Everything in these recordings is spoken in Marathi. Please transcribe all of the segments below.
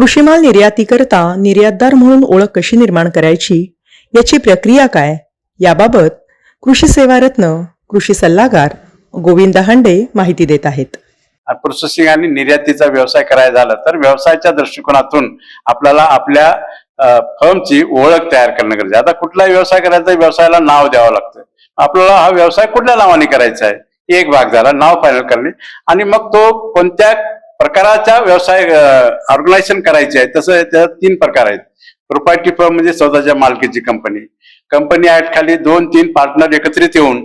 कृषीमाल निर्यातीकरता निर्यातदार म्हणून ओळख कशी निर्माण करायची? याची प्रक्रिया काय? याबाबत कृषी सेवारत्न कृषी सल्लागार गोविंद हांडे माहिती देत आहेत. प्रोसेसिंग आणि निर्यातीचा व्यवसाय करायचा झाला तर व्यवसायाच्या दृष्टिकोनातून आपल्याला आपल्या फर्मची ओळख तयार करणं गरजेचं आता कुठलाही व्यवसाय करायचा व्यवसायाला नाव द्यावं लागतं. आपल्याला हा व्यवसाय कुठल्या नावाने करायचा आहे? एक भाग झाला नाव फायनल करणे. आणि मग तो कोणत्या प्रकाराचा व्यवसाय ऑर्गनायझेशन करायचे आहे तसं त्यात तीन प्रकार आहेत. प्रोपर्टी फर्म म्हणजे स्वतःच्या मालकीची कंपनी कंपनी ऍक्ट खाली दोन तीन पार्टनर एकत्रित येऊन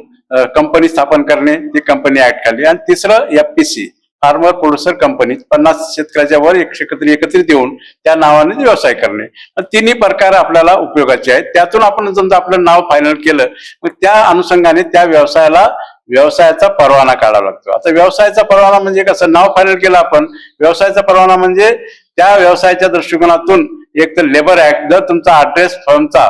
कंपनी स्थापन करणे ती कंपनी ऍक्ट खाली. आणि तिसरं एफपीसी फार्मर प्रोड्युसर कंपनी पन्नास शेतकऱ्याच्या वर एकत्र एकत्रित येऊन त्या नावाने व्यवसाय करणे. तिन्ही प्रकार आपल्याला उपयोगाचे आहेत. त्यातून आपण समजा आपलं नाव फायनल केलं मग त्या अनुषंगाने त्या व्यवसायाला व्यवसायाचा परवाना काढावा लागतो. आता व्यवसायाचा परवाना म्हणजे कसं नाव फायनल केलं आपण. व्यवसायाचा परवाना म्हणजे त्या व्यवसायाच्या दृष्टिकोनातून एक तर लेबर ऍक्ट जर तुमचा ऍड्रेस फर्मचा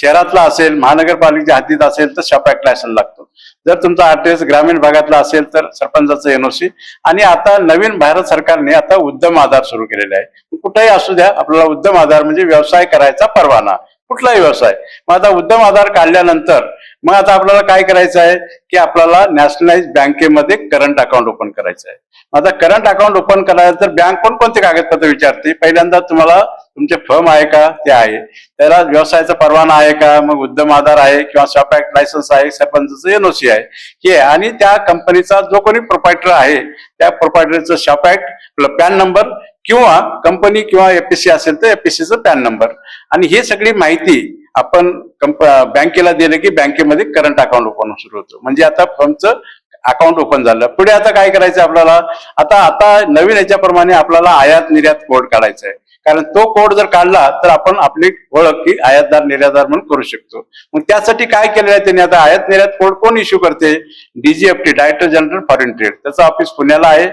शहरातला असेल महानगरपालिकेच्या हद्दीत असेल तर शॉप ऍक्ट लायसन लागतो. जर तुमचा ऍड्रेस ग्रामीण भागातला असेल तर सरपंचाचं एनओसी आणि आता नवीन भारत सरकारने आता उद्यम आधार सुरू केलेले आहे. कुठेही असू द्या आपल्याला उद्यम आधार म्हणजे व्यवसाय करायचा परवाना. कुठलाही व्यवसाय. मग आता उद्यम आधार काढल्यानंतर मग आता आपल्याला काय करायचं आहे? की आपल्याला नॅशनलाइज बँकेमध्ये करंट अकाउंट ओपन करायचं आहे. मग आता करंट अकाउंट ओपन करायचं तर बँक कोणकोणते कागदपत्र विचारते? पहिल्यांदा तुम्हाला तुमचे फर्म आहे का? ते आहे. त्याला व्यवसायाचा परवाना आहे का? मग उद्यम आधार आहे किंवा शॉप ऍक्ट लायसन्स आहे सरपंचचं एनओसी आहे. हे आणि त्या कंपनीचा जो कोणी प्रोपायटर आहे त्या प्रोपायटरचं शॉप ऍक्ट पॅन नंबर किंवा कंपनी किंवा एफपीसी असेल तर एफपीसीचं पॅन नंबर. आणि ही सगळी माहिती आपण कंप बँकेला दिलं की बँकेमध्ये करंट अकाउंट ओपन सुरू होतो. म्हणजे आता फर्मचं अकाउंट ओपन झालं. पुढे आता काय करायचं आपल्याला? आता आता नवीन याच्याप्रमाणे आपल्याला आयात निर्यात कोड काढायचा आहे कारण तो कोड जर काढला तर आपण आपली ओळख ही आयातदार निर्यातदार म्हणून करू शकतो. मग त्यासाठी काय केलेलं आहे त्यांनी? आता आयात निर्यात कोड कोण इश्यू करते? DGFT director general foreign trade त्याचं ऑफिस पुण्याला आहे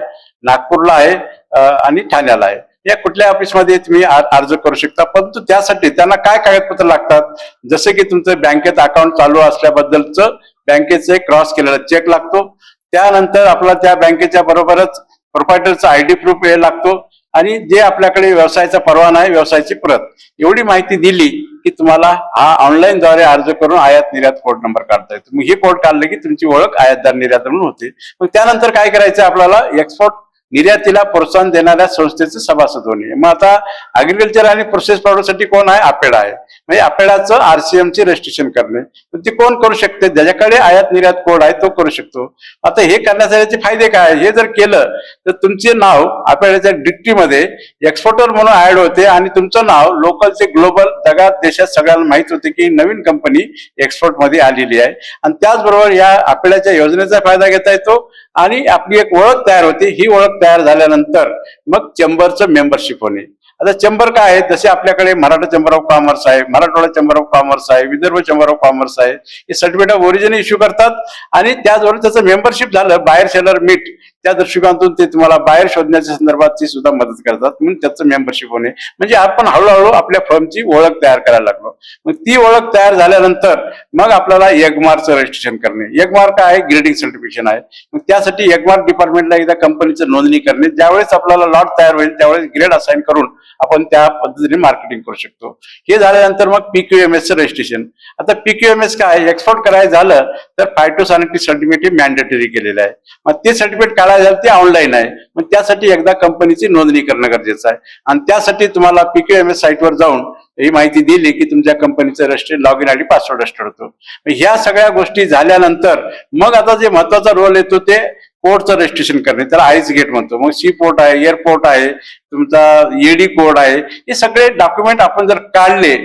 नागपूरला आहे. आणि ठाण्याला आहे. या कुठल्या ऑफिसमध्ये तुम्ही अर्ज करू शकता परंतु त्यासाठी त्यांना काय कागदपत्र लागतात? जसे की तुमचं बँकेत अकाउंट चालू असल्याबद्दलचं बँकेचं क्रॉस केलेला चेक लागतो. त्यानंतर आपला त्या बँकेच्या बरोबरच प्रोपायटरचा आय डी प्रूफ हे लागतो. आणि जे आपल्याकडे व्यवसायाचा परवाना आहे व्यवसायाची प्रत. एवढी माहिती दिली की तुम्हाला हा ऑनलाईन द्वारे अर्ज करून आयात निर्यात कोड नंबर काढता येतो. मग हे कोड काढलं की तुमची ओळख आयातदार निर्यात म्हणून होते. मग त्यानंतर काय करायचं आपल्याला? एक्सपोर्ट निर्यातीला प्रोत्साहन देणाऱ्या संस्थेचे सभासद होणे. मग आता अग्रिकल्चर आणि प्रोसेस साठी कोण आहे? आपेडा आहे. म्हणजे आपेडाचं आरसीएम चे रजिस्ट्रेशन करणे. ते कोण करू शकते? ज्याच्याकडे आयात निर्यात कोड आहे तो करू शकतो. आता हे करण्यासाठी फायदे काय हे जर केलं तर तुमचे नाव आपल्याच्या डिक्टीमध्ये एक्सपोर्टर म्हणून ऍड होते आणि तुमचं नाव लोकलचे ग्लोबल जगात देशात सगळ्यांना माहीत होते की नवीन कंपनी एक्सपोर्टमध्ये आलेली आहे. आणि त्याचबरोबर या आपल्याच्या योजनेचा फायदा घेता येतो आणि आपली एक ओळख तयार होते ही ओळख तयार झाल्यानंतर मग चेंबरचं मेंबरशिप होणे. आता चेंबर काय आहे? जसे आपल्याकडे मराठा चेंबर ऑफ कॉमर्स आहे मराठवाडा चेंबर ऑफ कॉमर्स आहे विदर्भ चेंबर ऑफ कॉमर्स आहे हे सर्टिफिकेट ऑफ ओरिजिन इश्यू करतात. आणि त्याचबरोबर त्याचं मेंबरशिप झालं बाहेर सेलर मीट त्या दृष्टिकोनातून ते तुम्हाला बाहेर शोधण्याच्या संदर्भात सुद्धा मदत करतात. म्हणून त्याचं मेंबरशिप होणे. म्हणजे आपण हळूहळू आपल्या फर्मची ओळख तयार करायला लागलो. मग ती ओळख तयार झाल्यानंतर मग आपल्याला यगमार्कचं रजिस्ट्रेशन करणे. यगमार्क आहे? ग्रेडिंग सर्टिफिकेशन आहे. मग त्यासाठी यगमार्क डिपार्टमेंटला एकदा कंपनीचं नोंदणी करणे. ज्यावेळेस आपल्याला लॉट तयार होईल त्यावेळेस ग्रेड असाइन करून आपण त्या पद्धतीने मार्केटिंग करू शकतो. हे झाल्यानंतर मग पीक्यूएमएसचं रजिस्ट्रेशन आता पीक्यूएमएस काय एक्सपोर्ट करायचं झालं तर फायटोसॅनिटी सर्टिफिकेट मॅन्डेटरी केलेलं आहे. मग ते सर्टिफिकेट काढायचं झालं ते ऑनलाईन आहे. मग त्यासाठी एकदा कंपनीची नोंदणी करणं गरजेचं आहे. आणि त्यासाठी तुम्हाला पीक्यूएमएस साईटवर जाऊन ही माहिती दिली की तुमच्या कंपनीचं register log in ID password register होतो. ह्या सगळ्या गोष्टी झाल्यानंतर मग आता जे महत्त्वाचा रोल येतो ते पोर्टचं रजिस्ट्रेशन करणे. त्याला आईस गेट म्हणतो. मग सी पोर्ट आहे एअरपोर्ट आहे तुमचा ईडी कोड आहे. हे सगळे डॉक्युमेंट आपण जर काढले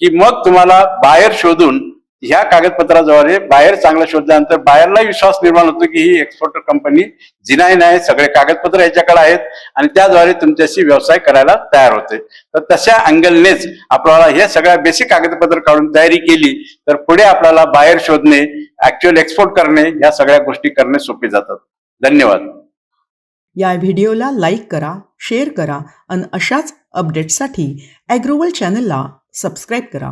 की मग तुम्हाला बाहेर शोधून ह्या कागदपत्राद्वारे बाहेर चांगलं शोधल्यानंतर बाहेरला विश्वास निर्माण होतो की ही एक्सपोर्टर कंपनी जिनाईन आहे सगळे कागदपत्र याच्याकडे आहेत आणि त्याद्वारे तुमच्याशी व्यवसाय करायला तयार होते. तर तशा अँगलनेच आपल्याला हे सगळ्या बेसिक कागदपत्र काढून तयारी केली तर पुढे आपल्याला बाहेर शोधणे ऍक्च्युअल एक्सपोर्ट करणे या सगळ्या गोष्टी करणे सोपे जातात. धन्यवाद. या व्हिडिओला लाईक करा शेअर करा आणि अशाच अपडेट्ससाठी ॲग्रोवल चॅनलला सबस्क्राईब करा.